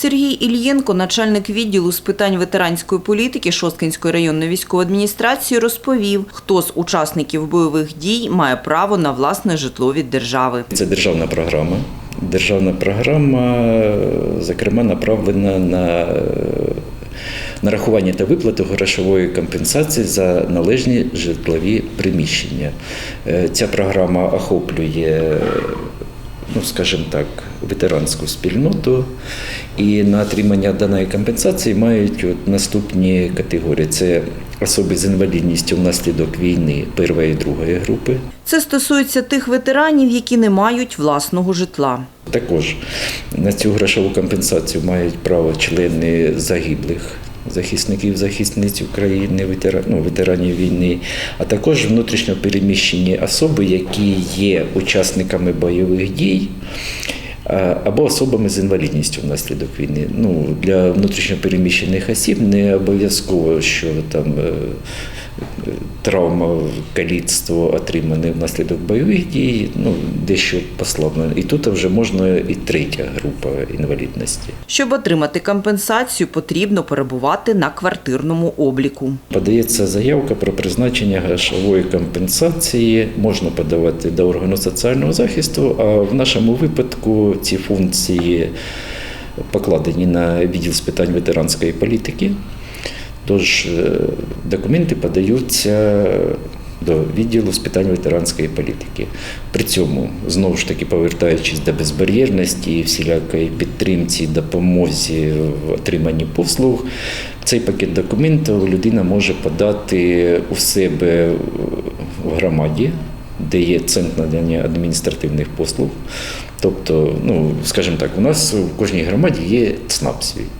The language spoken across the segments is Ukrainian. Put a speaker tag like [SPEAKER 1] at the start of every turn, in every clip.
[SPEAKER 1] Сергій Ільєнко, начальник відділу з питань ветеранської політики Шосткинської районної військової адміністрації, розповів, хто з учасників бойових дій має право на власне житло від держави.
[SPEAKER 2] Це державна програма. Державна програма, зокрема, направлена на е, нарахування та виплату грошової компенсації за належні житлові приміщення. Е, Ця програма охоплює, ну скажімо так, ветеранську спільноту. І на отримання даної компенсації мають от наступні категорії: це особи з інвалідністю внаслідок війни першої і другої групи.
[SPEAKER 1] Це стосується тих ветеранів, які не мають власного житла.
[SPEAKER 2] Також на цю грошову компенсацію мають право члени загиблих захисників, захисниць України, ветера- ну, ветеранів війни, а також внутрішньо переміщені особи, які є учасниками бойових дій. А, Або особами з інвалідністю внаслідок війни. Ну, для внутрішньопереміщених осіб не обов'язково, що там е, е, травма, каліцтво отримане внаслідок бойових дій, ну, дещо послаблено. І тут вже можна і третя група інвалідності.
[SPEAKER 1] Щоб отримати компенсацію, потрібно перебувати на квартирному обліку.
[SPEAKER 2] Подається заявка про призначення грошової компенсації. Можна подавати до органу соціального захисту, а в нашому випадку ці функції покладені на відділ з питань ветеранської політики. Тож е, документи подаються до відділу з питань ветеранської політики. При цьому, знову ж таки, повертаючись до безбар'єрності і всілякої підтримці, допомозі в отриманні послуг, цей пакет документів людина може подати у себе в громаді, де є центр надання адміністративних послуг. Тобто, ну, скажімо так, у нас в кожній громаді є ЦНАП свій.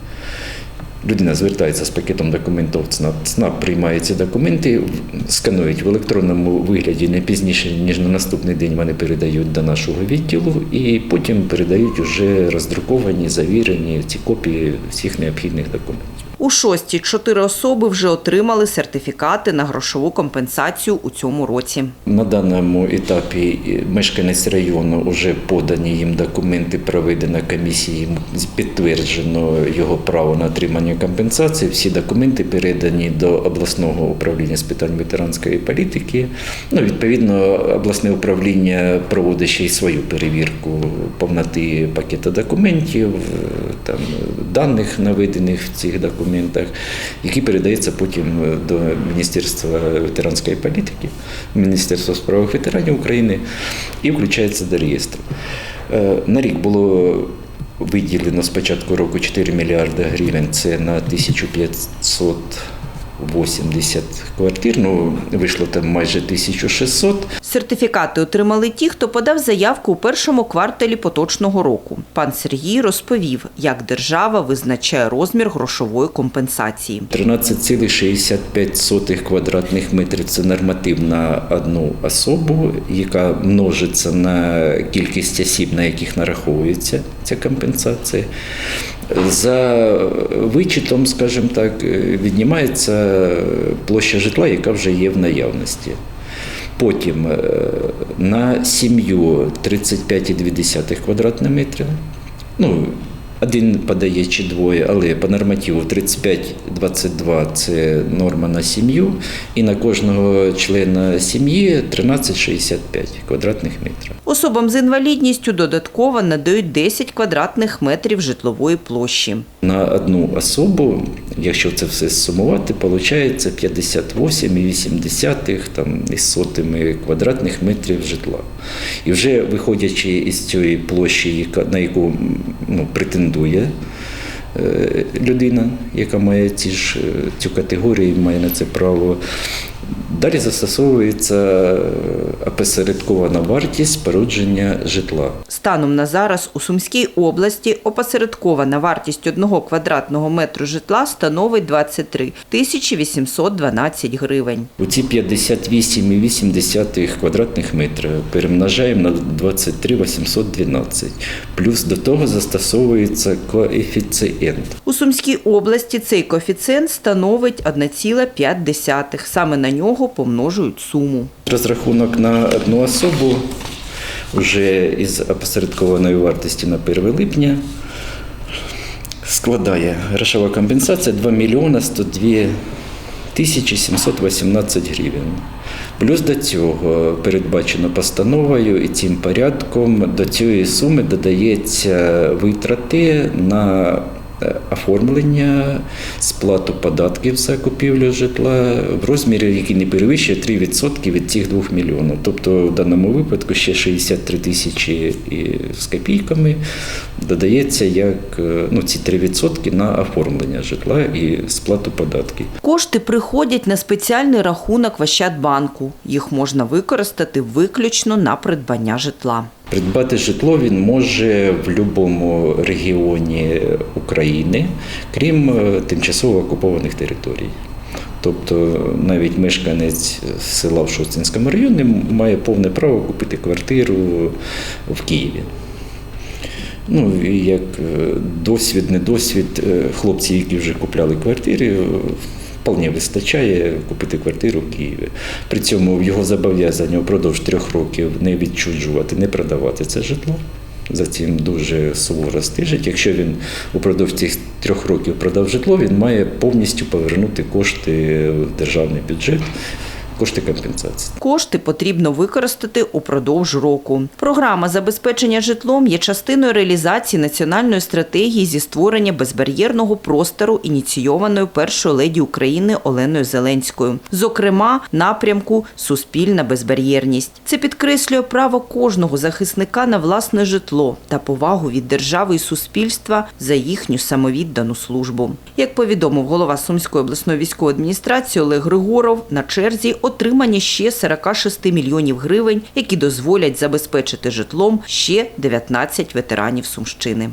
[SPEAKER 2] Людина звертається з пакетом документів ЦНАП. ЦНАП приймає ці документи, сканують в електронному вигляді не пізніше, ніж на наступний день вони передають до нашого відділу, і потім передають уже роздруковані, завірені ці копії всіх необхідних документів.
[SPEAKER 1] У шості чотири особи вже отримали сертифікати на грошову компенсацію у цьому році.
[SPEAKER 2] На даному етапі мешканець району вже подані їм документи, проведена комісія, підтверджено його право на отримання компенсації. Всі документи передані до обласного управління з питань ветеранської політики. Ну, відповідно, обласне управління проводить ще й свою перевірку повноти пакету документів, там даних наведених в цих документах, які передаються потім до Міністерства ветеранської політики, Міністерства справ ветеранів України і включається до реєстру. Е, На рік було виділено з початку року 4 мільярди гривень. Це на 1580 квартир. Ну, вийшло там майже 1600.
[SPEAKER 1] Сертифікати отримали ті, хто подав заявку у першому кварталі поточного року. Пан Сергій розповів, як держава визначає розмір грошової компенсації.
[SPEAKER 2] 13,65 квадратних метрів це норматив на одну особу, яка множиться на кількість осіб, на яких нараховується ця компенсація. За вичетом, скажімо так, віднімається площа житла, яка вже є в наявності. Потім е, на сім'ю 35,2 квадратних метрів. Ну, один подає чи двоє, але по нормативу 35-22 це норма на сім'ю, і на кожного члена сім'ї 13,65 квадратних метрів.
[SPEAKER 1] Особам з інвалідністю додатково надають 10 квадратних метрів житлової площі.
[SPEAKER 2] На одну особу, якщо це все сумувати, виходить 58,8 там, із сотими квадратних метрів житла. І вже виходячи із цієї площі, на яку ну, претендує е, людина, яка має ці ж, е, цю категорію, має на це право. Далі застосовується опосередкована вартість спорудження житла.
[SPEAKER 1] Станом на зараз у Сумській області опосередкована вартість одного квадратного метру житла становить 23 тисячі 812 гривень.
[SPEAKER 2] У ці 58,8 квадратних метрів перемножаємо на 23 812. Плюс до того застосовується коефіцієнт.
[SPEAKER 1] У Сумській області цей коефіцієнт становить 1,5. Саме на нього помножують суму.
[SPEAKER 2] Розрахунок на одну особу вже із опосередкованої вартості на 1 липня складає грошова компенсація 2 мільйона 102 тисячі 718 гривень. Плюс до цього передбачено постановою і цим порядком до цієї суми додається витрати на оформлення, сплату податків за купівлю житла в розмірі, який не перевищує 3% від цих 2 мільйонів. Тобто в даному випадку ще 63 тисячі з копійками додається як е, ну, ці 3% на оформлення житла і сплату податків.
[SPEAKER 1] Кошти приходять на спеціальний рахунок в Ощадбанку. Їх можна використати виключно на придбання житла.
[SPEAKER 2] Придбати житло він може в будь-якому регіоні України, крім е, тимчасово окупованих територій. Тобто навіть мешканець села в Шостинському районі має повне право купити квартиру в Києві. Ну, і як е, досвід, не досвід, е, хлопці, які вже купляли квартири, вполне вистачає купити квартиру в Києві. При цьому його зобов'язання впродовж трьох років не відчужувати, не продавати це житло. За цим дуже суворо стежить. Якщо він упродовж цих трьох років продав житло, він має повністю повернути кошти в державний бюджет, кошти компенсації.
[SPEAKER 1] Кошти потрібно використати упродовж року. Програма забезпечення житлом є частиною реалізації національної стратегії зі створення безбар'єрного простору, ініційованої першою леді України Оленою Зеленською. Зокрема, напрямку Суспільна безбар'єрність. Це підкреслює право кожного захисника на власне житло та повагу від держави і суспільства за їхню самовіддану службу. Як повідомив голова Сумської обласної військової адміністрації Олег Григоров, на черзі отримання ще 46 мільйонів гривень, які дозволять забезпечити житлом ще 19 ветеранів Сумщини.